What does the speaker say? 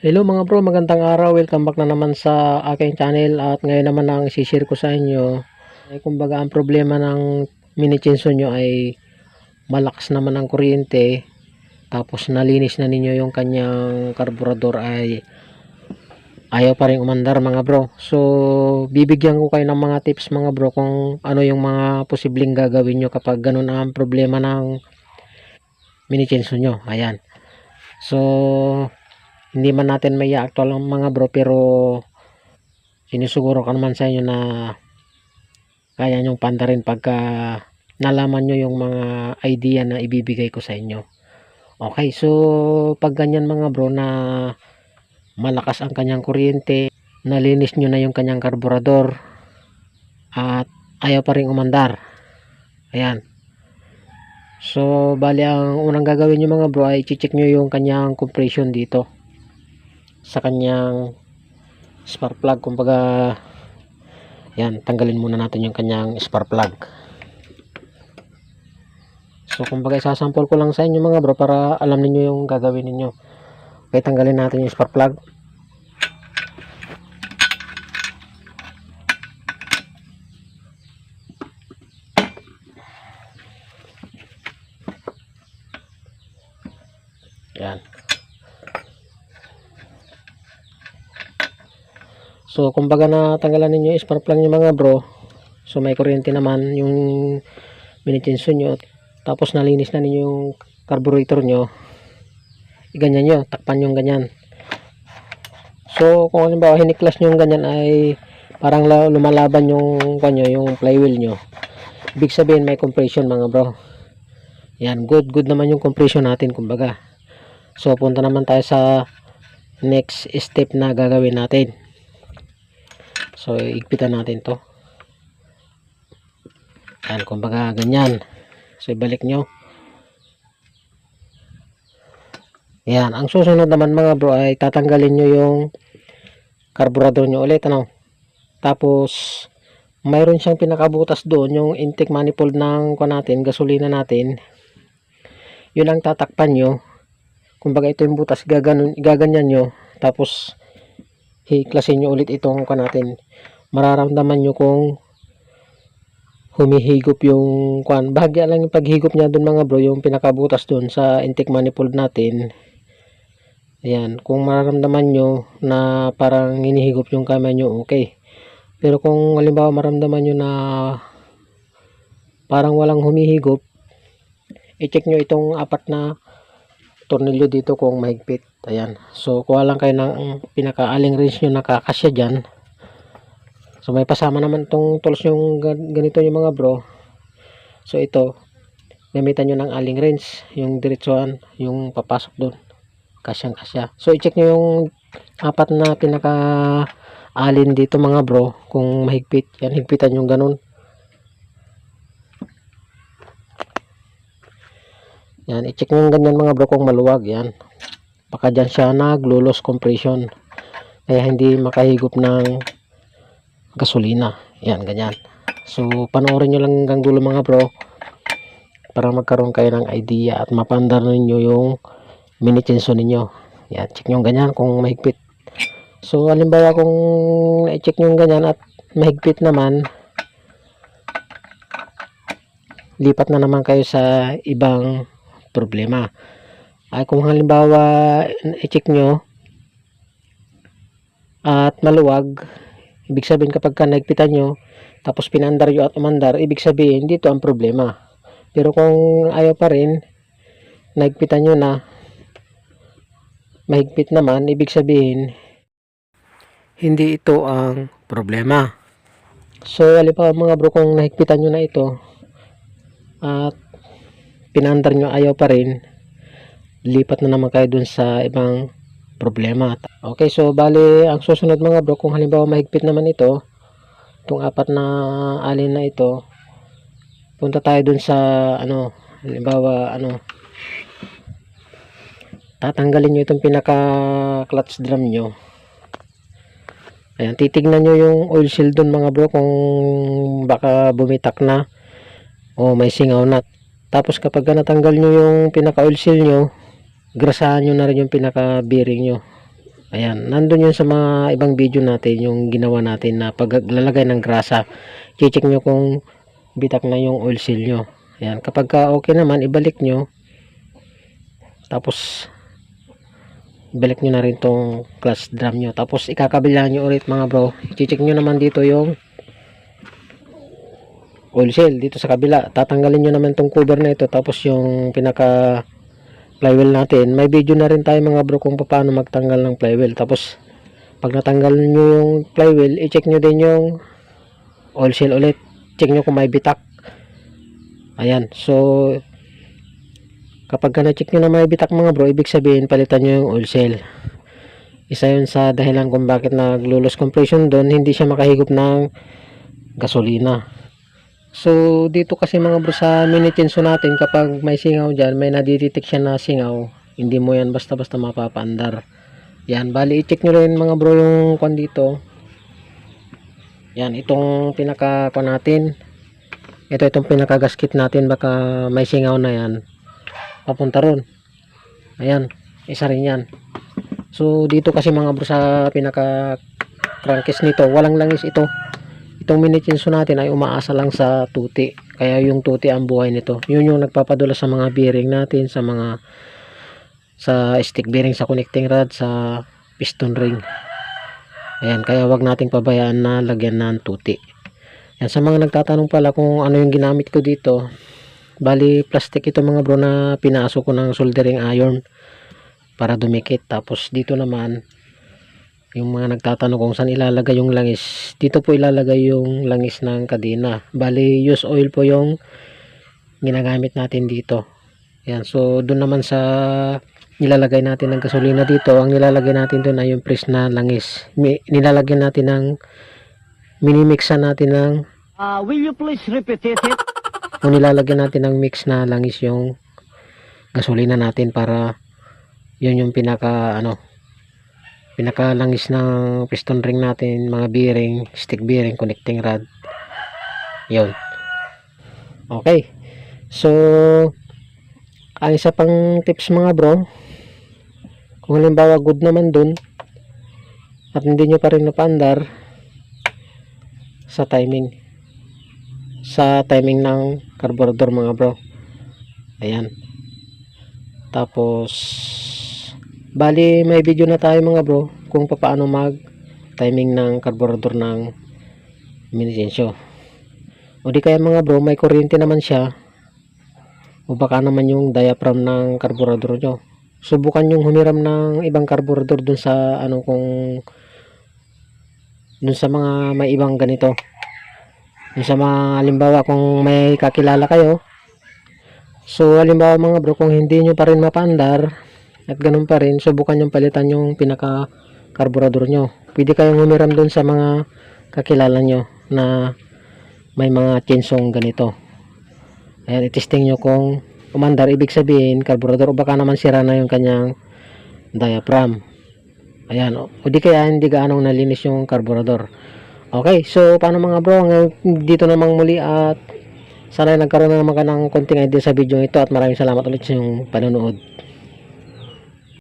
Hello mga bro, magandang araw. Welcome back na naman sa aking channel at ngayon naman ang isishare ko sa inyo ay kumbaga ang problema ng mini chinso nyo ay malakas naman ang kuryente tapos nalinis na ninyo yung kanyang karburador ay ayaw pa rin umandar mga bro. So bibigyan ko kayo ng mga tips mga bro kung ano yung mga posibleng gagawin nyo kapag ganun ang problema ng mini chinso nyo. Ayan. So hindi man natin may actual mga bro pero sinisuguro ko naman sa inyo na kaya nyong pandarin pagka nalaman nyo yung mga idea na ibibigay ko sa inyo. Okay so pag ganyan mga bro na malakas ang kanyang kuryente nalinis nyo na yung kanyang karburador at ayaw pa rin umandar. Ayan. So bali ang unang gagawin nyo mga bro ay check nyo yung kanyang compression dito sa kanyang spark plug. Kumbaga yan tanggalin muna natin yung kanyang spark plug. So kumbaga isasample ko lang sa inyo mga bro para alam niyo yung gagawin ninyo. Okay tanggalin natin yung spark plug. Yan So, kumbaga na tanggalan ninyo yung spark plug nyo mga bro. So, may kuryente naman yung minitinso nyo. Tapos, nalinis na ninyo yung carburetor nyo. Ganyan nyo. Takpan yung ganyan. So, kung halimbawa hiniklas nyo yung ganyan ay parang la- lumalaban yung kanyo, yung flywheel nyo. Ibig sabihin may compression mga bro. Yan, good, good naman yung compression natin kumbaga. So, punta naman tayo sa next step na gagawin natin. So, igpitan natin to. Yan, kumbaga ganyan. So, ibalik nyo. Yan, ang susunod naman mga bro ay tatanggalin nyo yung carburetor nyo ulit, ano. Tapos, mayroon siyang pinakabutas doon, yung intake manifold ng ko natin, gasolina natin. Yun ang tatakpan nyo. Kumbaga ito yung butas, gaganon, gaganyan nyo. Tapos, hiklasin nyo ulit itong ko natin mararamdaman nyo kung humihigop yung kwan. Bahagya lang yung paghigop niya doon mga bro, yung pinakabutas doon sa intake manifold natin. Ayan, kung mararamdaman nyo na parang hinihigop yung kamay nyo, okay. Pero kung halimbawa maramdaman nyo na parang walang humihigop, i-check nyo itong apat na tornilyo dito kung mahigpit. Ayan. So, kuha lang kayo ng pinaka-aling wrench nyo nakakasya dyan. So may pasama naman itong tools yung gan- ganito yung mga bro. So ito, gamitan nyo ng aling wrench, yung diretsuhan, yung papasok doon. Kasyang kasya. So i-check nyo yung apat na pinaka alin dito mga bro, kung mahigpit. Yan, higpitan yung ganun. Yan, i-check nyo yung ganyan mga bro kung maluwag. Yan. Baka dyan siya naglulos compression. Kaya hindi makahigop ng gasolina. Yan, ganyan. So, panoorin nyo lang hanggang dulo mga bro para magkaroon kayo ng idea at mapandar ninyo yung mini chinso ninyo. Yan, check nyo ganyan kung mahigpit. So, halimbawa kung i-check nyo ganyan at mahigpit naman, lipat na naman kayo sa ibang problema. Ay kung halimbawa i-check nyo at maluwag, Ibig sabihin kapag ka nagpitan nyo, tapos pinandar nyo at umandar, ibig sabihin dito ang problema. Pero kung ayaw pa rin, nagpitan nyo na, mahigpit naman, ibig sabihin, hindi ito ang problema. So, halimbawa mga bro, kung nahigpitan nyo na ito, at pinandar nyo ayaw pa rin, lipat na naman kayo dun sa ibang problema. Okay, so bali ang susunod mga bro, kung halimbawa mahigpit naman ito, itong apat na alin na ito, punta tayo dun sa ano, halimbawa ano, tatanggalin nyo itong pinaka clutch drum nyo. Ayan, titignan nyo yung oil seal dun mga bro kung baka bumitak na o may singaw na. Tapos kapag natanggal nyo yung pinaka oil seal nyo, grasahan nyo na rin yung pinaka bearing nyo Ayan, nandun yun sa mga ibang video natin, yung ginawa natin na paglalagay ng grasa. Check nyo kung bitak na yung oil seal nyo. Ayan, kapag ka okay naman, ibalik nyo. Tapos, ibalik nyo na rin tong clutch drum nyo. Tapos, ikakabilaan nyo ulit mga bro. Check nyo naman dito yung oil seal dito sa kabila. Tatanggalin nyo naman tong cover na ito. Tapos, yung pinaka flywheel natin. May video na rin tayo mga bro kung paano magtanggal ng flywheel. Tapos, pag natanggal nyo yung flywheel, i-check nyo din yung oil seal ulit. Check nyo kung may bitak. Ayan. So, kapag ka na-check nyo na may bitak mga bro, ibig sabihin palitan nyo yung oil seal. Isa yun sa dahilan kung bakit naglulos compression doon, hindi siya makahigop ng gasolina. So, dito kasi mga bro sa mini chinso natin, kapag may singaw dyan, may nadidetect siya na singaw, hindi mo yan basta-basta mapapaandar. Yan, bali i-check nyo rin mga bro yung kwan dito. Yan, itong pinaka kwan natin. Ito itong pinaka gasket natin, baka may singaw na yan. Papunta ron. Ayan, isa rin yan. So, dito kasi mga bro sa pinaka crankcase nito, walang langis ito itong mini chinso natin ay umaasa lang sa tuti. Kaya yung tuti ang buhay nito. Yun yung nagpapadula sa mga bearing natin sa mga sa stick bearing sa connecting rod sa piston ring. Ayan kaya wag nating pabayaan na lagyan ng tuti. Yan sa mga nagtatanong pala kung ano yung ginamit ko dito bali plastic ito mga bro na pinaso ko ng soldering iron para dumikit. Tapos dito naman yung mga nagtatanong kung saan ilalagay yung langis dito po ilalagay yung langis ng kadena. Bali use oil po yung ginagamit natin dito. Yan so doon naman sa nilalagay natin ng gasolina dito ang nilalagay natin doon ay yung press na langis. Mi, nilalagyan natin ng minimixan natin ng Uh, will you please repeat it? kung nilalagyan natin ng mix na langis yung gasolina natin para yun yung pinaka ano pinakalangis ng piston ring natin mga bearing stick bearing connecting rod. Yun. Okay. So ang isa pang tips mga bro. Kung halimbawa good naman dun at hindi nyo pa rin napaandar sa timing sa timing ng carburetor mga bro. Ayan. Tapos bali may video na tayo mga bro kung paano mag timing ng carburetor ng mini Gensho o di kaya mga bro may kuryente naman siya. O baka naman yung diaphragm ng carburetor nyo. Subukan yung humiram ng ibang carburetor dun sa ano kung dun sa mga may ibang ganito. Dun sa mga halimbawa kung may kakilala kayo. So halimbawa mga bro kung hindi nyo pa rin mapaandar at ganun pa rin, subukan yung palitan yung pinaka karburador nyo. Pwede kayong humiram dun sa mga kakilala nyo na may mga chinsong ganito. Ayan, itesting nyo kung umandar, ibig sabihin, karburador o baka naman sira na yung kanyang diaphragm. Ayan, o, o di kaya hindi gaanong nalinis yung karburador. Okay, so paano mga bro, dito namang muli at sana nagkaroon na naman ka ng konting idea sa video ito at maraming salamat ulit sa inyong panonood.